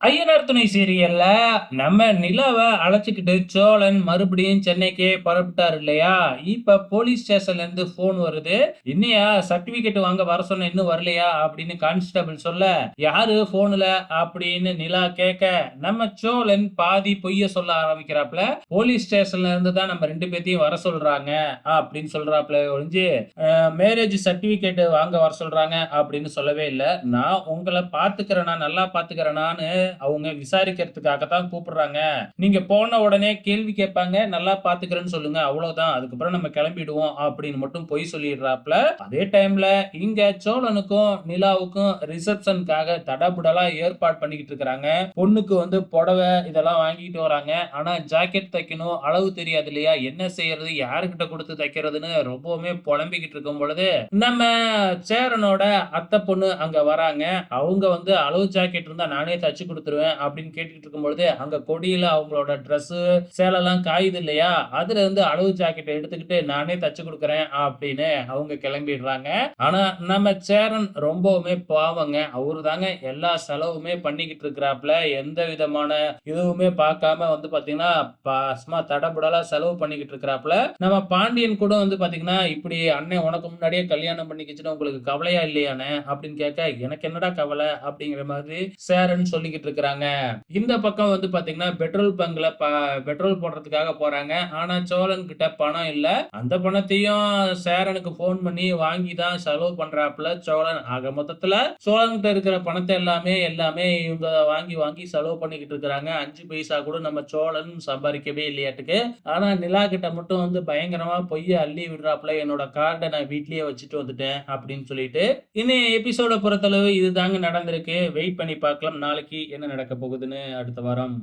ஐயனார் துணை சீரியல்ல நம்ம நிலாவை அழைச்சிக்கிட்டு சோழன் மறுபடியும் சென்னைக்கே புறப்பட்டார் இல்லையா? இப்ப போலீஸ் ஸ்டேஷன்ல இருந்து போன் வருது. இன்னையா சர்டிபிகேட் வாங்க வர சொன்ன இன்னும் வரலையா? அப்படின்னு கான்ஸ்டபிள் சொல்ல யாரு போன்ல அப்படின்னு நிலா கேட்க நம்ம சோழன் பாதி பொய்ய சொல்ல ஆரம்பிக்கிறாப்ல போலீஸ் ஸ்டேஷன்ல இருந்து தான் நம்ம ரெண்டு பேத்தையும் வர சொல்றாங்க அப்படின்னு சொல்றாப்ல ஒழிஞ்சு மேரேஜ் சர்டிபிகேட் வாங்க வர சொல்றாங்க அப்படின்னு சொல்லவே இல்லை. நான் உங்களை பாத்துக்கிறேனா நல்லா பாத்துக்கிறேனான்னு அவங்க விசாரிக்கிறதுக்காக தான் கூப்பிடுறாங்க. நீங்க போன உடனே கேள்வி கேட்பாங்க நல்லா பாத்துக்கிறேன்னு சொல்லுங்க அவ்வளவுதான் அதுக்கப்புறம் நம்ம கிளம்பிடுவோம் அப்படின்னு மட்டும் பொய் சொல்லிடுறாப்ல. அதே டைம்ல இங்க சோழனுக்கும் நிலாவுக்கும் ரிசப்ஷனுக்காக தடபுடலா ஏற்பாடு பண்ணிக்கிட்டு இருக்காங்க பொண்ணுக்கு வந்து புடவை இதெல்லாம் வாங்கிட்டு வராங்க. ஆனா ஜாக்கெட் தைக்கணும் அளவு தெரியாது இல்லையா? என்ன செய்யறது யாருக்கிட்ட கொடுத்து தைக்கிறதுன்னு ரொம்பவுமே புலம்பிக்கிட்டு இருக்கும் பொழுது நம்ம சேரனோட அத்தை பொண்ணு அங்க வராங்க. அவங்க வந்து அளவு ஜாக்கெட் இருந்தா நானே தச்சு கொடுத்துருவேன் அப்படின்னு கேட்டுக்கிட்டு இருக்கும்பொழுது அங்க கொடியில அவங்களோட ட்ரெஸ்ஸு சேலைலாம் காயுது இல்லையா? அதுல இருந்து அளவு ஜாக்கெட்டை எடுத்துக்கிட்டு நானே தச்சு கொடுக்குறேன் அப்படின்னு அவங்க கிளம்பிடுறாங்க. ஆனா நம்ம சேரன் ரொம்பவுமே பாவங்க. அவரு தாங்க எல்லா செலவுமே பண்ணிக்கிட்டு இருக்கிறாப்ல எந்த விதமான இதுவுமே பார்க்காம வந்து பாத்தீங்கன்னா சும்மா தடபுடலா செலவு பண்ணிக்கிட்டு இருக்கிறாப்ல நம்ம பாண்டியன் கூட வந்து பாத்தீங்கன்னா இப்படி அண்ணன் உனக்கு முன்னாடியே கல்யாணம் பண்ணிக்கிச்சுன்னு உங்களுக்கு கவலையா இல்லையானே அப்படின்னு கேட்க எனக்கு என்னடா கவலை? அப்படிங்கிற மாதிரி சேரன் சொல்லிக்கிட்டு இருக்கிறாங்க இந்த பக்கம் வந்து பாத்தீங்கன்னா பெட்ரோல் பங்க்ல பெட்ரோல் போடுறதுக்காக போறாங்க. ஆனா சோழன் கிட்ட பணம் இல்ல. அந்த பணத்தையும் சேரனுக்கு போன் பண்ணி வாங்கி தான் செலவு பண்றாப்புல சோழன். ஆக மொத்தத்துல சோழன் கிட்ட இருக்கிற பணத்தை எல்லாமே எல்லாமே இவங்க வாங்கி வாங்கி செலவு பண்ணிக்கிட்டு இருக்கிறாங்க. அஞ்சு பைசா கூட நம்ம சோழன் சம்பாதிக்கவே இல்லையாட்டுக்கு. ஆனா நிலா கிட்ட மட்டும் வந்து பயங்கரமா பொய்ய அள்ளி விடுறாப்புல. என்னோட கார்டை நான் வீட்லயே வச்சுட்டு வந்துட்டேன் அப்படின்னு சொல்லிட்டு இன்னும் எபிசோட பொறுத்தளவு இதுதாங்க நடந்திருக்கு. வெயிட் பண்ணி பார்க்கலாம். நாளைக்கு என்ன நடக்க போகுதுன்னு அடுத்த வாரம்